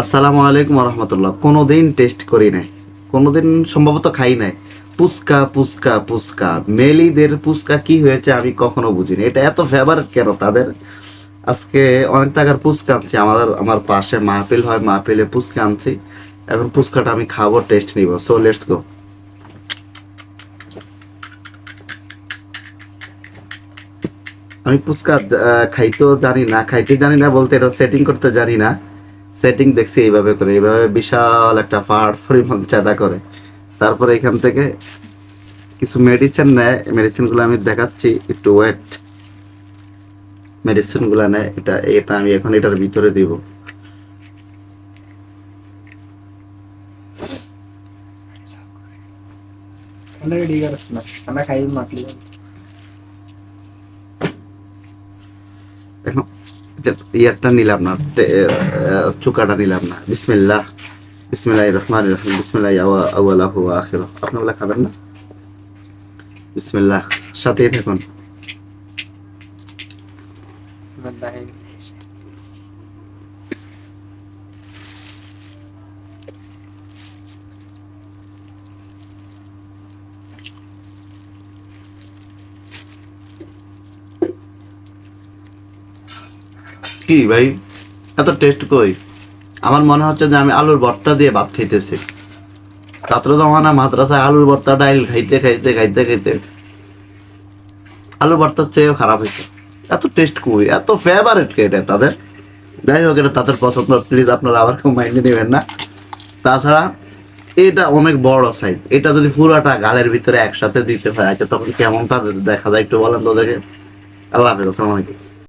আসসালামু আলাইকুম রহমতুল্লাহ কোনোদিন টেস্ট করি নাই। কোনোদিন সম্ভবত খাই নাই। পুস্কা পুস্কা পুস্কা। মেলিদের পুস্কা কি হয়েছে আমি কখনো বুঝিনি। এটা এত ফেভার কেন তাদের? আজকে অনেক টাকার পুস্কা আনছি। আমাদের, আমার পাশে মাহফিল হয়, মাহফিলে পুস্কা আনছি। এখন পুস্কাটা আমি খাব টেস্ট নিব। সো লেটস গো আমি পুস্কা খাইতেও জানি না, খাইতে জানি না বলতে এটা সেটিং করতে জানি না। সেটিং দেখছি এইভাবে করে এইভাবে বিশাল একটা পাহাড় পরিমাণ চাঁদা করে। তারপরে এখান থেকে কিছু মেডিসিন নেয় মেডিসিনগুলো আমি দেখাচ্ছি একটু ওয়েট মেডিসিনগুলো নেয় এটা এটা আমি এখন এটার ভিতরে দিব। এখন ইয়ারটা নিলাম না চুকাটা নিলাম না। বিসমিল্লাহ বিসমিল্লাহ রহমান রহিম, বিসমিল্লাহ আউ্লাহ আখির। আপনারা খাবেন না? বিসমিল্লাহ, সাথেই থাকুন। কি ভাই? এত টেস্ট কই? আমার মনে হচ্ছে যে আমি আলুর ভর্তা দিয়ে ভাত খাইতেছি। ছাত্র জমানা মাদ্রাসায় আলুর ভর্তা ডাইল খাইতে খাইতে খাইতে খাইতে আলু ভর্তার চেয়েও খারাপ হয়েছে এত টেস্ট কই? এত ফেভারিট কে এটা তাদের? যাই হোক, এটা তাদের পছন্দ প্লিজ আপনারা আবার কেউ মাইন্ডে নেবেন না। তাছাড়া এটা অনেক বড় সাইজ এটা যদি পুরোটা গালের ভিতরে একসাথে দিতে হয় আচ্ছা তখন কেমনটা দেখা যায় একটু বলেন তোদেরকে আল্লাহ হাফেজ, আসসালামু আলাইকুম।